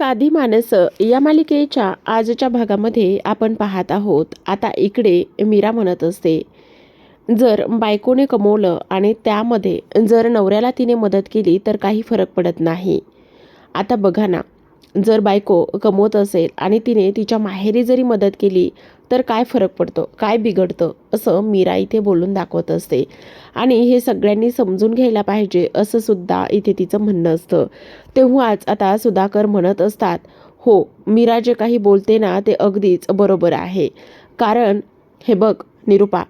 साधी माणसं या मालिकेच्या आजच्या भागामध्ये आपण पाहत आहोत. आता इकडे मीरा म्हणत असते जर बायकोने कमवलं आणि त्यामध्ये जर नवऱ्याला तिने मदत केली तर काही फरक पडत नाही. आता बघा ना जर बायको कमवत असेल आणि तिने तिच्या माहेरी जरी मदत केली तर काय फरक पडतो? काय बिघडतं? असं मीरा इथे बोलून दाखवत असते. आणि हे सगळ्यांनी समजून घ्यायला पाहिजे असं सुद्धा इथे तिचं म्हणणं असतं. तेव्हाच आता सुधाकर म्हणत असतात हो मीरा जे काही बोलते ना ते अगदीच बरोबर आहे. कारण हे बघ निरुपा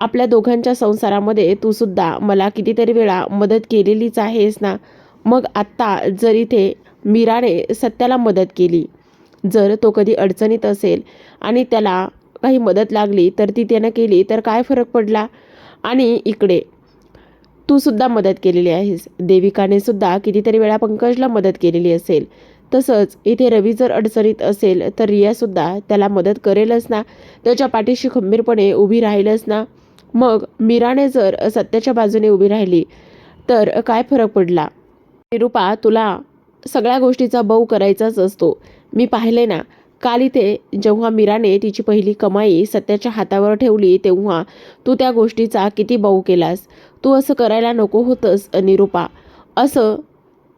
आपल्या दोघांच्या संसारामध्ये तू सुद्धा मला कितीतरी वेळा मदत केलेलीच आहेस ना? मग आत्ता जर इथे मीराने सत्याला मदत केली. जर तो कधी अडचणीत असेल आणि त्याला काही मदत लागली तर ती त्यानं केली तर काय फरक पडला? आणि इकडे तू सुद्धा मदत केलेली आहेस. देविकाने सुद्धा कितीतरी वेळा पंकजला मदत केलेली असेल. तसंच इथे रवी जर अडचणीत असेल तर रियासुद्धा त्याला मदत करेलच ना? त्याच्या पाठीशी खंबीरपणे उभी राहीलच ना? मग मीराने जर सत्याच्या बाजूने उभी राहिली तर काय फरक पडला? निरुपा तुला सगळ्या गोष्टीचा बऊ करायचाच असतो. मी पाहिले ना काल इथे जेव्हा मीराने तिची पहिली कमाई सत्याच्या हातावर ठेवली तेव्हा तू त्या गोष्टीचा किती बऊ केलास. तू असं करायला नको होतंस निरुपा असं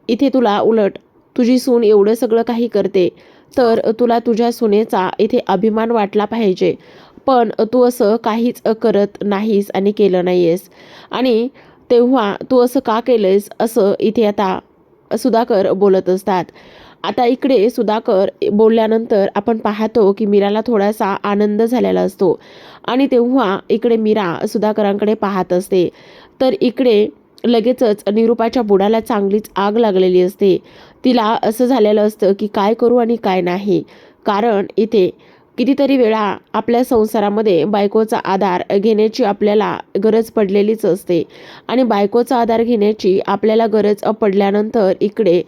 इथे तुला उलट तुझी सून एवढं सगळं काही करते तर तुला तुझ्या सुनेचा इथे अभिमान वाटला पाहिजे. पण तू असं काहीच करत नाहीस आणि केलं नाही आहेस आणि तेव्हा तू असं का केलंयस असं इथे आता सुधाकर बोलत असतात. आता इकडे सुधाकर बोलल्यानंतर आपण पाहतो की मीराला थोडासा आनंद झालेला असतो. आणि तेव्हा इकडे मीरा सुधाकरांकडे पाहत असते. तर इकडे लगेचच निरुपाच्या बुडाला चांगलीच आग लागलेली असते. तिला असं झालेलं असतं की काय करू आणि काय नाही. कारण इथे कितीतरी वेळा आपल्या संसारामध्ये बायकोचा आधार घेण्याची आपल्याला गरज पडलेलीच असते. आणि बायकोचा आधार घेण्याची आपल्याला गरज पडल्यानंतर इकडे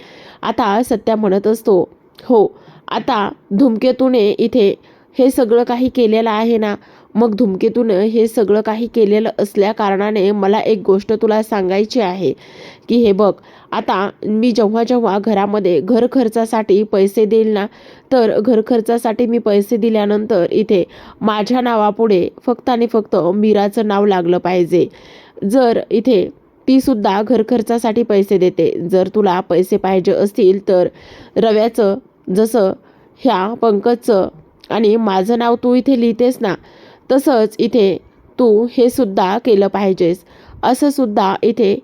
आता सत्या म्हणत असतो हो आता धूमकेतूने इथे हे सगळं काही केलेलं आहे ना? मग धुमकेतून हे सगळं काही केलेलं असल्या कारणाने मला एक गोष्ट तुला सांगायची आहे की हे बघ आता मी जेव्हा जेव्हा घरामध्ये घर खर्चासाठी पैसे देईल ना तर घर खर्चासाठी मी पैसे दिल्यानंतर इथे माझ्या नावापुढे फक्त आणि फक्त मीराचं नाव लागलं पाहिजे. जर इथे ती सुद्धा घर खर्चासाठी पैसे देते जर तुला पैसे पाहिजे असतील तर रव्याचं जसं ह्या पंकजचं आणि माझं नाव तू इथे लिहितेस ना तसंच इथे तू हे सुद्धा केलं पाहिजेस. असं सुद्धा इथे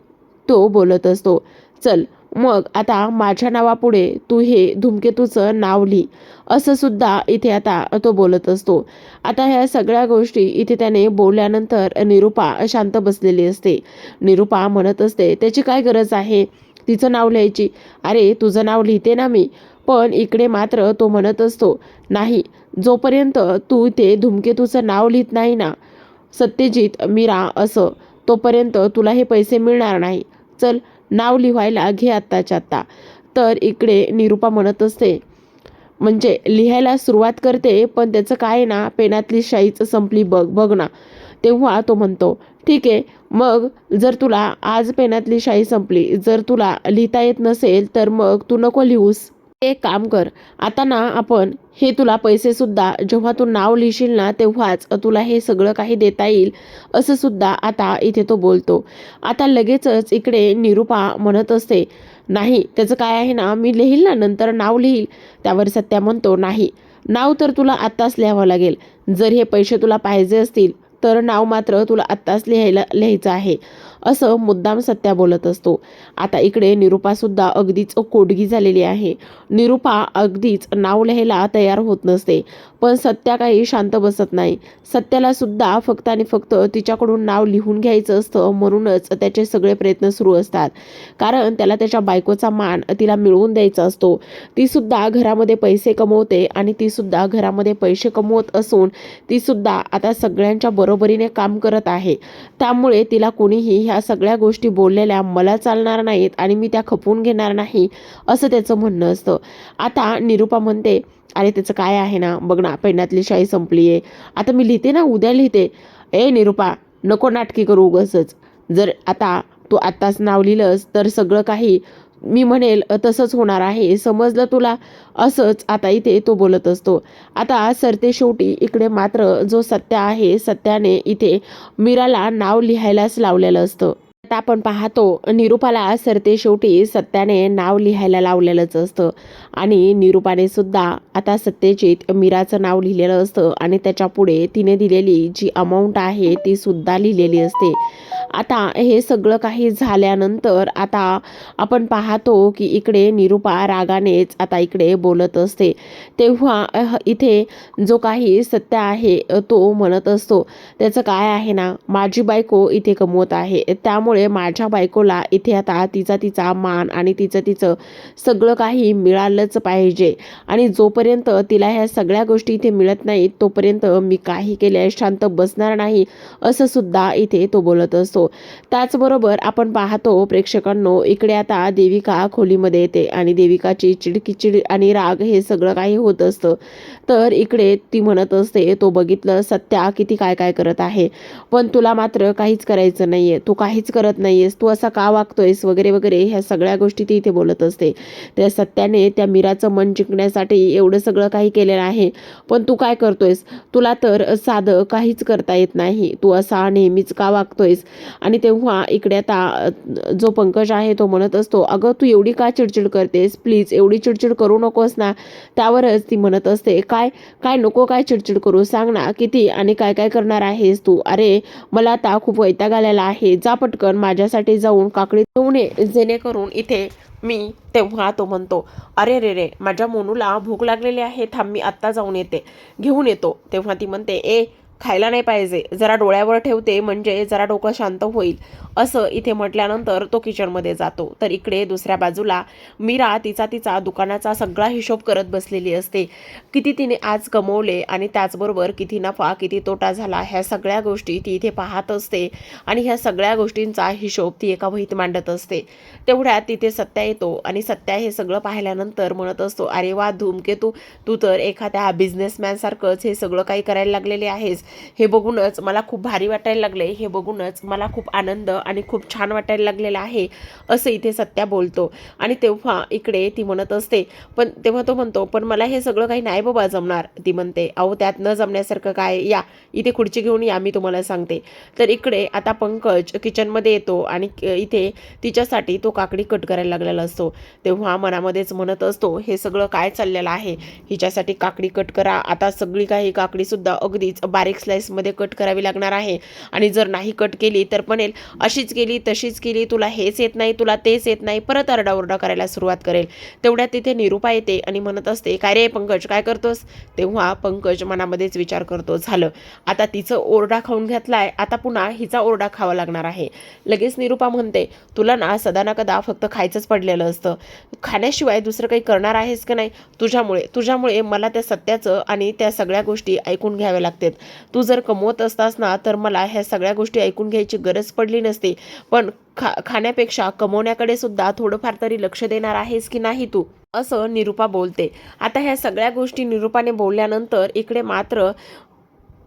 तो बोलत असतो. चल मग आता माझ्या नावापुढे तू हे धूमकेतूचं नाव लिही. असं सुद्धा इथे आता तो बोलत असतो. आता ह्या सगळ्या गोष्टी इथे त्याने बोलल्यानंतर निरुपा शांत बसलेली असते. निरुपा म्हणत असते त्याची काय गरज आहे? तिचं नाव लिहायची. अरे तुझं नाव लिहिते ना मी. पण इकडे मात्र तो म्हणत असतो नाही जोपर्यंत तू ते धूमकेतूचं नाव लिहित नाही ना सत्यजित मीरा असं तोपर्यंत तुला हे पैसे मिळणार नाही. चल नाव लिहायला घे आत्ताच्या आत्ता. तर इकडे निरुपा म्हणत असते म्हणजे लिहायला सुरुवात करते पण त्याचं काय ना पेनातली शाईच संपली बघ बघ ना. तेव्हा तो म्हणतो ठीक आहे मग जर तुला आज पेनातली शाई संपली जर तुला लिहिता येत नसेल तर मग तू नको लिहूस. एक काम कर. आता ना आपण हे तुला पैसे सुद्धा जेव्हा तू नाव लिहिशील ना तेव्हाच तुला हे सगळं काही देता येईल असं सुद्धा आता इथे तो बोलतो. आता लगेचच इकडे निरुपा म्हणत असते नाही त्याचं काय आहे ना मी लिहील ना नंतर नाव लिहील. त्यावर सत्या म्हणतो नाही नाव तर तुला आत्ताच लिहावं लागेल. जर हे पैसे तुला पाहिजे असतील तर नाव मात्र तुला आत्ताच लिहायला लिहायचं आहे. असं मुद्दाम सत्या बोलत असतो. आता इकडे निरुपासुद्धा अगदीच कोडगी झालेली आहे. निरुपा अगदीच नाव लिहायला तयार होत नसते. पण सत्या काही शांत बसत नाही. सत्याला सुद्धा फक्त आणि फक्त तिच्याकडून नाव लिहून घ्यायचं असतं म्हणूनच त्याचे सगळे प्रयत्न सुरू असतात. कारण त्याला त्याच्या बायकोचा मान तिला मिळवून द्यायचा असतो. ती सुद्धा घरामध्ये पैसे कमवते आणि ती सुद्धा घरामध्ये पैसे कमवत असून ती सुद्धा आता सगळ्यांच्या बरोबरीने काम करत आहे. त्यामुळे तिला कोणीही ह्या सगळ्या गोष्टी बोललेल्या मला चालणार नाहीत आणि मी त्या खपवून घेणार नाही असं त्याचं म्हणणं असतं. आता निरुपा म्हणते अरे त्याचं काय आहे ना? बघ ना पेनातली शाई संपली आहे आता मी लिहिते ना उद्या लिहिते. ए निरुपा नको नाटकी करू उगसच जर आता तू आत्ताच नाव लिहिलंस तर सगळं काही मी म्हणेल तसंच होणार आहे. समजलं तुला? असंच आता इथे तो बोलत असतो. आता सरते शेवटी इकडे मात्र जो सत्या आहे सत्याने इथे मीराला नाव लिहायलाच लावलेलं असतं. आता आपण पाहतो निरूपाला सरते शेवटी सत्याने नाव लिहायला लावलेलंच असतं. आणि निरूपाने सुद्धा आता सत्यजित मीराचं नाव लिहिलेलं असतं आणि त्याच्यापुढे तिने दिलेली जी अमाऊंट आहे ती सुद्धा लिहिलेली असते. आता हे सगळं काही झाल्यानंतर आता आपण पाहतो की इकडे निरूपा रागानेच आता इकडे बोलत असते. तेव्हा इथे जो काही सत्य आहे तो म्हणत असतो त्याचं काय आहे ना? माझी बायको इथे कमवत आहे. त्यामुळे माझ्या बायकोला इथे आता तिचा तिचा मान आणि तिचं तिचं सगळं काही मिळालंच पाहिजे. आणि जोपर्यंत तिला ह्या सगळ्या गोष्टी इथे मिळत नाहीत तोपर्यंत मी काही केल्या शांत बसणार नाही असं सुद्धा इथे तो बोलत असतो. त्याचबरोबर आपण पाहतो प्रेक्षकांनो इकडे आता देविका खोलीमध्ये येते आणि देविकाची चिडकिचिड आणि राग हे सगळं काही होत असतं. तर इकडे ती म्हणत असते तो बघितलं सत्या किती काय काय करत आहे. पण तुला मात्र काहीच करायचं नाही आहे तू काहीच करत नाही आहेस तू असा का वागतोयस? वगैरे वगैरे ह्या सगळ्या गोष्टी ती इथे बोलत असते. त्या सत्याने त्या मीराचं मन जिंकण्यासाठी एवढं सगळं काही केलेलं आहे. पण तू काय करतोयस? तुला तर साधं काहीच करता येत नाही. तू असा नेहमीच का वागतोयस? आणि तेव्हा इकडे आता जो पंकज आहे तो म्हणत असतो अगं तू एवढी का चिडचिड करतेस? प्लीज एवढी चिडचिड करू नकोस ना. त्यावरच ती म्हणत असते काय काय नको काय चिडचिड करू? सांग ना किती आणि काय काय करणार आहेस तू? अरे मला आता खूप वैताग आलेला आहे. जा पटकन माझ्यासाठी जाऊन काकडी घेऊन ये जेणेकरून इथे मी तेव्हा तो म्हणतो अरे रे रे माझ्या मोनूला भूक लागलेली आहे थांब मी आत्ता जाऊन येते. घेऊन येतो. तेव्हा ती म्हणते ए खायला नाही पाहिजे. जरा डोळ्यावर ठेवते म्हणजे जरा डोकं शांत होईल. असं इथे म्हटल्यानंतर तो किचनमध्ये जातो. तर इकडे दुसऱ्या बाजूला मीरा तिचा तिचा दुकानाचा सगळा हिशोब करत बसलेली असते. किती तिने आज कमवले आणि त्याचबरोबर किती नफा किती तोटा झाला ह्या सगळ्या गोष्टी ती इथे पाहत असते आणि ह्या सगळ्या गोष्टींचा हिशोब ती एका वहीत मांडत असते. तेवढ्यात तिथे सत्या येतो आणि सत्या हे सगळं पाहिल्यानंतर म्हणत असतो अरे वा धूमकेतू तू तर एखाद्या बिझनेसमॅनसारखंच हे सगळं काही करायला लागलेले आहेस. हे बघूनच मला खूप भारी वाटायला लागले हे बघूनच मला खूप आनंद आणि खूप छान वाटायला लागलेला आहे असं इथे सत्या बोलतो. आणि तेव्हा इकडे ती म्हणत असते पण तेव्हा तो म्हणतो पण मला हे सगळं काही नाही बाबा जमणार. ती म्हणते अहो त्यात न जमण्यासारखं काय? या इथे खुर्ची घेऊन या मी तुम्हाला सांगते. तर इकडे आता पंकज किचनमध्ये येतो आणि इथे तिच्यासाठी तो काकडी कट करायला लागलेला असतो. तेव्हा मनामध्येच म्हणत असतो हे सगळं काय चाललेलं आहे? हिच्यासाठी काकडी कट करा. आता सगळी काही काकडीसुद्धा अगदीच बारीक स्लाईसमध्ये कट करावी लागणार आहे. आणि जर नाही कट केली तर म्हणेल अशीच केली तशीच केली तुला हेच येत नाही तुला तेच येत नाही परत आरडाओरडा करायला सुरुवात करेल. तेवढ्यात तिथे निरूपा येते आणि म्हणत असते काय रे पंकज काय करतोस? तेव्हा पंकज मनामध्येच विचार करतो झालं. आता तिचं ओरडा खाऊन घेतलाय आता पुन्हा हिचा ओरडा खावा लागणार आहे. लगेच निरूपा म्हणते तुला ना सदा ना कदा फक्त खायचंच पडलेलं असतं. खाण्याशिवाय दुसरं काही करणार आहेस का नाही? तुझ्यामुळे तुझ्यामुळे मला त्या सत्याचं आणि त्या सगळ्या गोष्टी ऐकून घ्याव्या लागतात. तू जर कमवत असतास ना तर मला ह्या सगळ्या गोष्टी ऐकून घ्यायची गरज पडली नसती. पण खा खाण्यापेक्षा कमवण्याकडे सुद्धा थोडंफार तरी लक्ष देणार आहेस की नाही तू? असं निरूपा बोलते. आता ह्या सगळ्या गोष्टी निरूपाने बोलल्यानंतर इकडे मात्र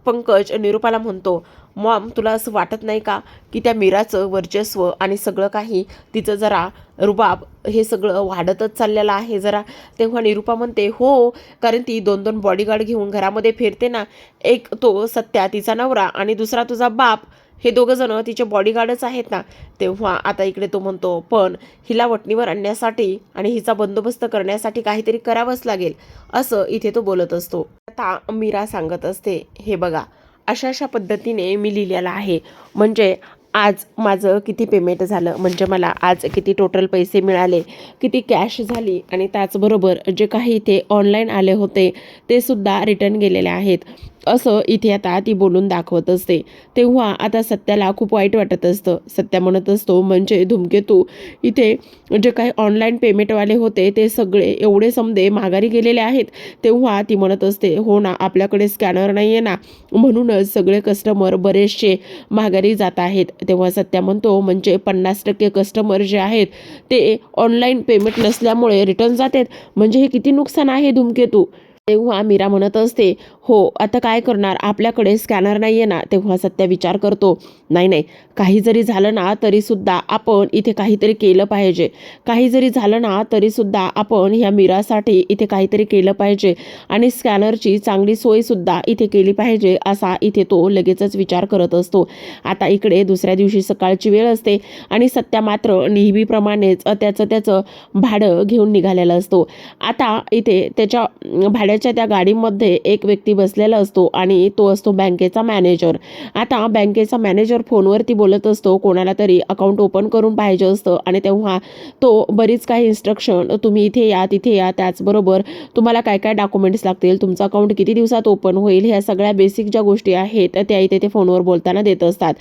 पंकज निरूपाला म्हणतो मॉम तुला असं वाटत नाही का की त्या मीराचं वर्चस्व आणि सगळं काही तिचं जरा रुबाब हे सगळं वाढतच चाललेलं आहे? जरा तेव्हा निरूपा म्हणते हो कारण ती दोन दोन बॉडीगार्ड घेऊन घरामध्ये फिरते ना. एक तो सत्या तिचा नवरा आणि दुसरा तुझा बाप. हे दोघं जण तिचे बॉडीगार्डच आहेत ना. तेव्हा आता इकडे तो म्हणतो पण हिला वटणीवर आणण्यासाठी आणि हिचा बंदोबस्त करण्यासाठी काहीतरी करावंच लागेल. असं इथे तो बोलत असतो. आता मीरा सांगत असते हे बघा अशा अशा पद्धतीने मी लिहिलेलं आहे. म्हणजे आज माझं किती पेमेंट झालं म्हणजे मला आज किती टोटल पैसे मिळाले किती कॅश झाली आणि त्याचबरोबर जे काही इथे ऑनलाईन आले होते ते सुद्धा रिटर्न गेलेले आहेत. असं इथे आता ती बोलून दाखवत असते. तेव्हा आता सत्याला खूप वाईट वाटत असतं. सत्या म्हणत असतो म्हणजे धूमकेतू इथे जे काही ऑनलाईन पेमेंटवाले होते ते सगळे एवढे समदे माघारी गेलेले आहेत. तेव्हा ती म्हणत असते हो ना आपल्याकडे स्कॅनर नाही आहे ना म्हणूनच सगळे कस्टमर बरेचसे माघारी जात आहेत. तेव्हा सत्या म्हणतो म्हणजे पन्नास टक्के कस्टमर जे आहेत ते ऑनलाईन पेमेंट नसल्यामुळे रिटर्न जातात. म्हणजे हे किती नुकसान आहे धूमकेतू? तेव्हा मीरा म्हणत असते हो आता काय करणार? आपल्याकडे स्कॅनर नाही आहे ना. तेव्हा सत्या विचार करतो नाही नाही काही जरी झालं ना तरीसुद्धा आपण इथे काहीतरी केलं पाहिजे. काही जरी झालं ना तरीसुद्धा आपण ह्या मीरासाठी इथे काहीतरी केलं पाहिजे आणि स्कॅनरची चांगली सोयसुद्धा इथे केली पाहिजे असा इथे तो लगेचच विचार करत असतो. आता इकडे दुसऱ्या दिवशी सकाळची वेळ असते आणि सत्या मात्र नेहमीप्रमाणेच त्याचं त्याचं भाडं घेऊन निघालेला असतो. आता इथे त्याच्या भाड्या भाड्याच्या त्या गाडीमध्ये एक व्यक्ती बसलेला असतो आणि तो असतो बँकेचा मॅनेजर. आता बँकेचा मॅनेजर फोनवरती बोलत असतो कोणाला तरी अकाउंट ओपन करून पाहिजे असतं आणि तेव्हा तो बरीच काही इन्स्ट्रक्शन तुम्ही इथे या तिथे या त्याचबरोबर तुम्हाला काय काय डॉक्युमेंट्स लागतील तुमचं अकाउंट किती दिवसात ओपन होईल ह्या सगळ्या बेसिक ज्या गोष्टी आहेत त्या इथे ते फोनवर बोलताना देत असतात.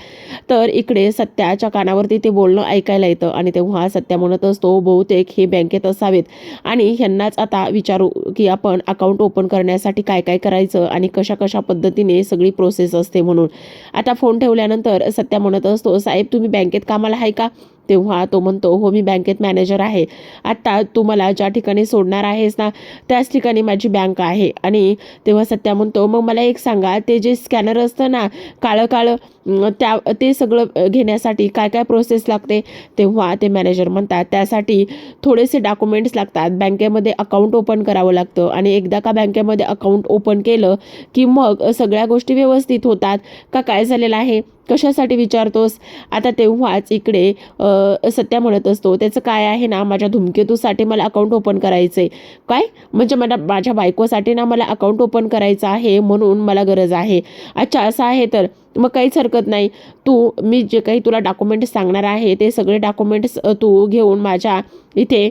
तर इकडे सत्याच्या कानावरती ते बोलणं ऐकायला येतं आणि तेव्हा सत्या म्हणत असतो बहुतेक हे बँकेत असावेत. आणि ह्यांनाच आता विचारू की आपण अकाउंट ओपन करण्यासाठी काय काय करायचं आणि कशा कशा पद्धतीने सगळी प्रोसेस असते म्हणून. आता फोन ठेवल्यानंतर सत्या म्हणत असतो साहेब तुम्ही बँकेत कामाला आहे का? तेव्हा तो म्हणतो हो मी बँकेत मॅनेजर आहे. आत्ता तू मला ज्या ठिकाणी सोडणार आहेस ना त्याच ठिकाणी माझी बँक आहे. आणि तेव्हा सत्या म्हणतो मग मला एक सांगा ते जे स्कॅनर असतं ना काळं काळं त्या ते सगळं घेण्यासाठी काय काय प्रोसेस लागते? तेव्हा ते मॅनेजर म्हणतात त्यासाठी थोडेसे डॉक्युमेंट्स लागतात. बँकेमध्ये अकाउंट ओपन करावं लागतं. आणि एकदा का बँकेमध्ये अकाउंट ओपन केलं की मग सगळ्या गोष्टी व्यवस्थित होतात का काय झालेलं आहे? कशासाठी विचारतोस? आता तेव्हाच इकडे सत्या म्हणत असतो त्याचं काय आहे ना माझ्या धुमकेतूसाठी मला अकाउंट ओपन करायचं आहे काय? म्हणजे मला माझ्या बायकोसाठी ना मला अकाउंट ओपन करायचं आहे म्हणून मला गरज आहे. अच्छा असं आहे तर मग काहीच हरकत नाही. तू मी जे काही तुला डॉक्युमेंट्स सांगणार आहे ते सगळे डॉक्युमेंट्स तू घेऊन माझ्या इथे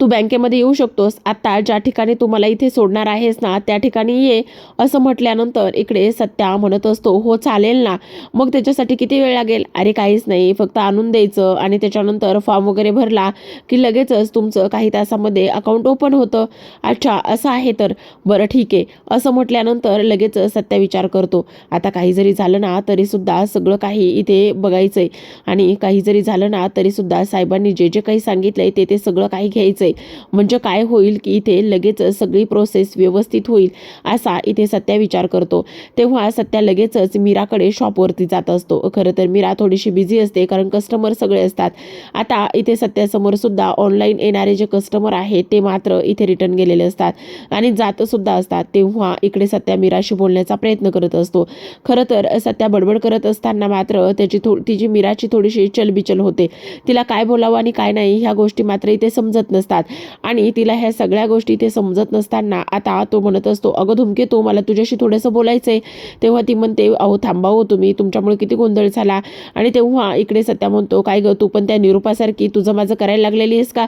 तू बँकेमध्ये येऊ शकतोस. आता ज्या ठिकाणी तू मला इथे सोडणार आहेस ना त्या ठिकाणी ये. असं म्हटल्यानंतर इकडे सत्या म्हणत असतो हो चालेल ना. मग त्याच्यासाठी किती वेळ लागेल? अरे काहीच नाही. फक्त आणून द्यायचं. आणि त्याच्यानंतर फॉर्म वगैरे भरला की लगेचच तुमचं काही तासामध्ये अकाउंट ओपन होतं. अच्छा असं आहे तर. बरं ठीक आहे. असं म्हटल्यानंतर लगेच सत्या विचार करतो. आता काही जरी झालं ना तरीसुद्धा सगळं काही इथे बघायचं आहे आणि काही जरी झालं ना तरीसुद्धा साहेबांनी जे जे काही सांगितलं आहे ते ते सगळं काही घ्यायचं आहे म्हणजे काय होईल की इथे लगेच सगळी प्रोसेस व्यवस्थित होईल असा इथे सत्या विचार करतो. तेव्हा सत्या लगेचच मीराकडे शॉपवरती जात असतो. खरं तर मीरा थोडीशी बिझी असते कारण कस्टमर सगळे असतात. आता इथे सत्यासमोर सुद्धा ऑनलाईन येणारे जे कस्टमर आहेत ते मात्र इथे रिटर्न गेलेले असतात आणि जात सुद्धा असतात. तेव्हा इकडे सत्या मीराशी बोलण्याचा प्रयत्न करत असतो. खरं तर सत्या बडबड करत असताना मात्र त्याची थो तिची मीराची थोडीशी चलबिचल होते. तिला काय बोलावं आणि काय नाही ह्या गोष्टी मात्र इथे समजत नसतात. आणि तिला ह्या सगळ्या गोष्टी इथे समजत नसताना आता तो म्हणत असतो अगं धुमके तो मला तुझ्याशी थोडंसं बोलायचं आहे तेव्हा ती म्हणते अहो थांबा हो तुम्ही तुमच्यामुळे किती गोंधळ झाला. आणि तेव्हा इकडे सत्या म्हणतो काय गं तू पण त्या निरूपासारखी तुझं माझं करायला लागलेली आहेस का?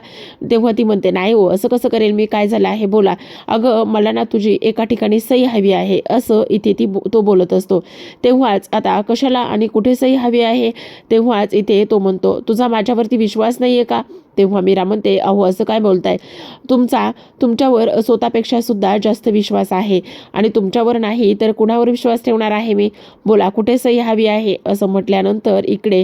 तेव्हा ती म्हणते नाही हो असं कसं करेल मी? काय झालं आहे? बोला. अगं मला ना तुझी एका ठिकाणी सही हवी आहे असं इथे ती बो- तो बोलत असतो. तेव्हाच आता कशाला आणि कुठे सही हवी आहे? तेव्हाच इथे तो म्हणतो तुझा माझ्यावरती विश्वास नाही आहे का? तेव्हा मीरा म्हणते अहो असं काय बोलताय? तुमचा तुमच्यावर स्वतःपेक्षा सुद्धा जास्त विश्वास आहे आणि तुमच्यावर नाही तर कुणावर विश्वास ठेवणार आहे मी? बोला कुठे सही हवी आहे? असं म्हटल्यानंतर इकडे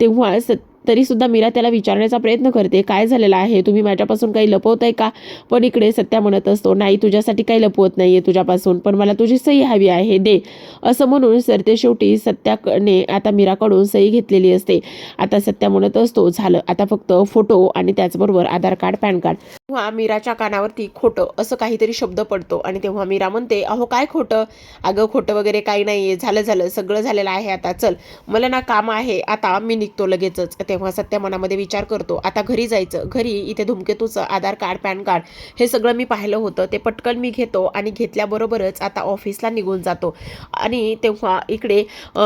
तेव्हा तरीसुद्धा तरी सुद्धा मीरा त्याला विचारण्याचा प्रयत्न करते काय झालेलं आहे? तुम्ही माझ्यापासून काही लपवत आहे का? पण इकडे सत्या म्हणत असतो नाही तुझ्यासाठी काही लपवत नाही आहे तुझ्यापासून पण मला तुझी सही हवी आहे दे. असं म्हणून सरते शेवटी सत्याने आता मीराकडून सही घेतलेली असते. आता सत्या म्हणत असतो झालं आता फक्त फोटो आणि त्याचबरोबर आधार कार्ड पॅन कार्ड. तेव्हा मीराच्या कानावरती खोटं असं काहीतरी शब्द पडतो आणि तेव्हा मीरा म्हणते अहो काय खोटं? अगं खोटं वगैरे काही नाही आहे झालं झालं सगळं झालेलं आहे आता चल मला ना काम आहे आता मी निघतो लगेचच. तेव्हा सत्या मनामध्ये विचार करतो. आता घरी जायचं. घरी इथे धुमकेतूचं आधार कार्ड पॅन कार्ड हे सगळं मी पाहिलं होतं. ते पटकन मी घेतो आणि घेतल्याबरोबरच आता ऑफिसला निघून जातो. आणि तेव्हा इकडे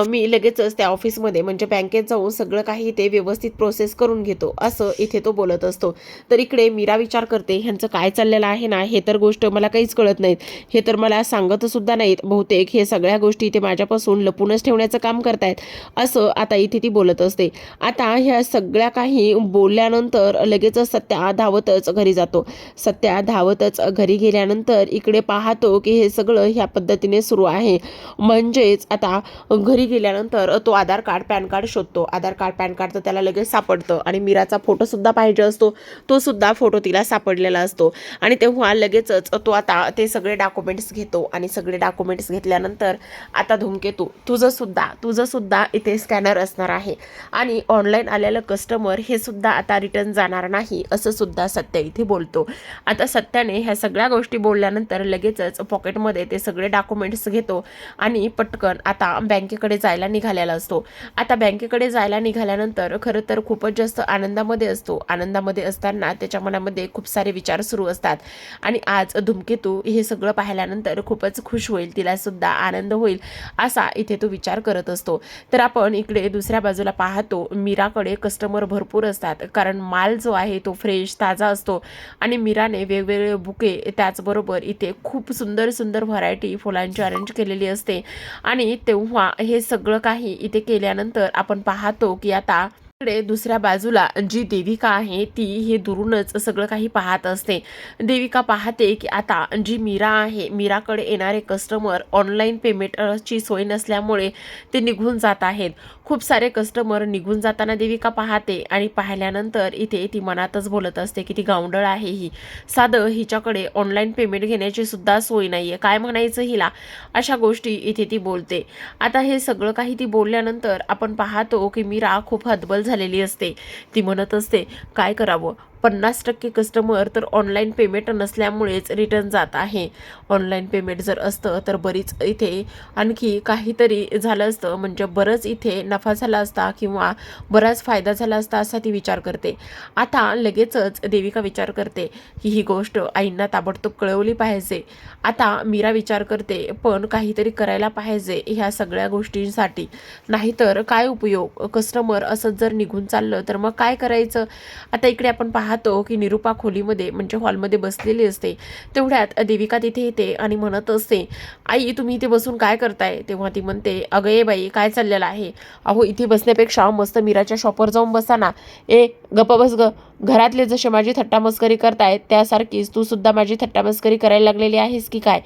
मी लगेचच त्या ऑफिसमध्ये म्हणजे बँकेत जाऊन सगळं काही ते व्यवस्थित प्रोसेस करून घेतो असं इथे तो बोलत असतो. तर इकडे मीरा विचार करते ह्यांचं काय चाललेलं आहे ना? हे तर गोष्ट मला काहीच कळत नाहीत. हे तर मला सांगत सुद्धा नाहीत. बहुतेक हे सगळ्या गोष्टी ते माझ्यापासून लपूनच ठेवण्याचं काम करतायत. असं आता इथे ती बोलत असते. आता ह्या ह्या सगळ्या काही बोलल्यानंतर लगेचच सत्या धावतच घरी जातो. सत्या धावतच घरी गेल्यानंतर इकडे पाहतो की हे सगळं ह्या पद्धतीने सुरू आहे. म्हणजेच आता घरी गेल्यानंतर तो आधार कार्ड पॅन कार्ड शोधतो. आधार कार्ड पॅन कार्ड तर त्याला लगेच सापडतं आणि मीराचा फोटोसुद्धा पाहिजे असतो. तो सुद्धा फोटो तिला सापडलेला असतो. आणि तेव्हा लगेचच तो आता ते सगळे डॉक्युमेंट्स घेतो आणि सगळे डॉक्युमेंट्स घेतल्यानंतर आता धूमकेतू तुझंसुद्धा तुझंसुद्धा इथे स्कॅनर असणार आहे. आणि ऑनलाईन आले आलेलं कस्टमर हे सुद्धा आता रिटर्न जाणार नाही असं सुद्धा सत्य इथे बोलतो. आता सत्याने ह्या सगळ्या गोष्टी बोलल्यानंतर लगेचच पॉकेटमध्ये ते सगळे डॉक्युमेंट्स घेतो आणि पटकन आता बँकेकडे जायला निघालेला असतो. आता बँकेकडे जायला निघाल्यानंतर खरं तर खूपच जास्त आनंदामध्ये असतो. आनंदामध्ये असताना त्याच्या मनामध्ये खूप सारे विचार सुरू असतात. आणि आज धूमकेतू हे सगळं पाहिल्यानंतर खूपच खुश होईल तिला सुद्धा आनंद होईल असा इथे तो विचार करत असतो. तर आपण इकडे दुसऱ्या बाजूला पाहतो मीराकडे कस्टमर भरपूर असतात. कारण माल जो आहे तो फ्रेश ताजा असतो. आणि मीराने वेगवेगळे बुके त्याचबरोबर इथे खूप सुंदर सुंदर व्हरायटी फुलांची अरेंज केलेली असते. आणि तेव्हा हे सगळं काही इथे केल्यानंतर आपण पाहतो की आता इकडे दुसऱ्या बाजूला जी देविका आहे ती हे दुरूनच सगळं काही पाहत असते. देविका पाहते की आता जी मीरा आहे मीराकडे येणारे कस्टमर ऑनलाईन पेमेंटची सोय नसल्यामुळे ते निघून जात आहेत. खूप सारे कस्टमर निघून जाताना देविका पाहते आणि पाहिल्यानंतर इथे ती मनातच बोलत असते की ती गावंडळ आहे ही. साधं हिच्याकडे ऑनलाईन पेमेंट घेण्याची सुद्धा सोय नाही आहे काय म्हणायचं हिला? अशा गोष्टी इथे ती बोलते. आता हे सगळं काही ती बोलल्यानंतर आपण पाहतो की मीरा खूप हतबल झालेली असते. ती म्हणत असते काय करावं? पन्नास टक्के कस्टमर तर ऑनलाईन पेमेंट नसल्यामुळेच रिटर्न जात आहे. ऑनलाईन पेमेंट जर असतं तर बरीच इथे आणखी काहीतरी झालं असतं. म्हणजे बरंच इथे नफा झाला असता किंवा बराच फायदा झाला असता असा ती विचार करते. आता लगेचच देविका विचार करते. की ही गोष्ट आईंना ताबडतोब कळवली पाहिजे. आता मीरा विचार करते पण काहीतरी करायला पाहिजे ह्या सगळ्या गोष्टींसाठी. नाहीतर काय उपयोग? कस्टमर असंच जर निघून चाललं तर मग काय करायचं? आता इकडे आपण पाहतो की निरुपा खोलीमध्ये म्हणजे हॉलमध्ये बसलेली असते. तेवढ्यात देविका तिथे येते आणि म्हणत असते आई तुम्ही इथे बसून काय करताय? तेव्हा ती म्हणते अगं ये बाई काय चाललेलं आहे? अहो इथे बसण्यापेक्षा मस्त मीराच्या शॉपवर जाऊन बसा ना. ए गप्प बस ग. घरातले जसे माझी थट्टामस्करी करतायत त्यासारखीच तू सुद्धा माझी थट्टा मस्करी करायला लागलेली आहेस की काय?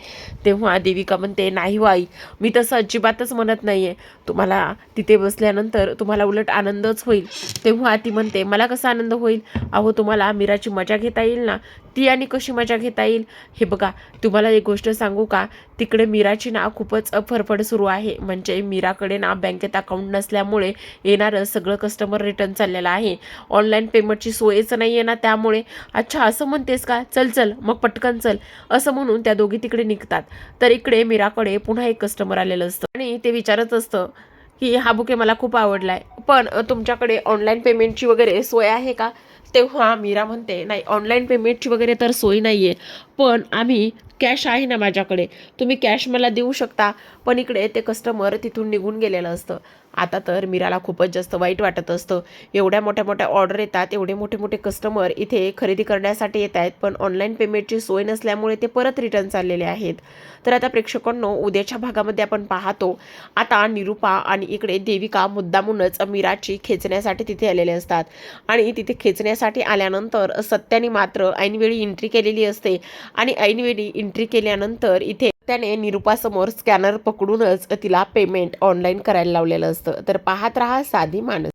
तेव्हा देविका म्हणते नाही हो वाई मी तसं अजिबातच म्हणत नाही आहे तुम्हाला तिथे बसल्यानंतर तुम्हाला उलट आनंदच होईल. तेव्हा ती म्हणते मला कसा आनंद होईल? अहो तुम्हाला मीराची मजा घेता येईल ना? ती आणि कशी मजा घेता येईल? हे बघा तुम्हाला एक गोष्ट सांगू का? तिकडे मीराची ना खूपच फरफड सुरू आहे. म्हणजे मीराकडे ना बँकेत अकाउंट नसल्यामुळे येणारं सगळं कस्टमर रिटर्न चाललेलं आहे. ऑनलाईन पेमेंटची सोयच नाही आहे ना त्यामुळे. अच्छा असं म्हणतेस का? चल चल मग पटकन चल. असं म्हणून त्या दोघी तिकडे निघतात. तर इकडे मीराकडे पुन्हा एक कस्टमर आलेलं असतं. आणि ते विचारत असतं की हा बुके मला खूप आवडलाय. पण तुमच्याकडे ऑनलाईन पेमेंटची वगैरे सोय आहे का? तेव्हा मीरा म्हणते नाही ऑनलाईन पेमेंटची वगैरे तर सोय नाही आहे पण आम्ही कॅश आहे ना माझ्याकडे. तुम्ही कॅश मला देऊ शकता. पण इकडे ते कस्टमर तिथून निघून गेलेलं असतं. आता तर मीराला खूपच जास्त वाईट वाटत असतं. एवढ्या मोठ्या मोठ्या ऑर्डर येतात एवढे मोठे मोठे कस्टमर इथे खरेदी करण्यासाठी येत आहेत पण ऑनलाईन पेमेंटची सोय नसल्यामुळे ते परत रिटर्न चाललेले आहेत. तर आता प्रेक्षकांनो उद्याच्या भागामध्ये आपण पाहतो आता निरुपा आणि इकडे देविका मुद्दामूनच मीराची खेचण्यासाठी तिथे आलेले असतात. आणि तिथे खेचण्यासाठी आल्यानंतर सत्याने मात्र ऐनवेळी एंट्री केलेली असते. आणि ऐनवेळी एंट्री केल्यानंतर इथे त्याने निरुपासमोर स्कॅनर पकडूनच तिला पेमेंट ऑनलाईन करायला लावलेलं असतं. तर पाहत राहा साधी माणूस.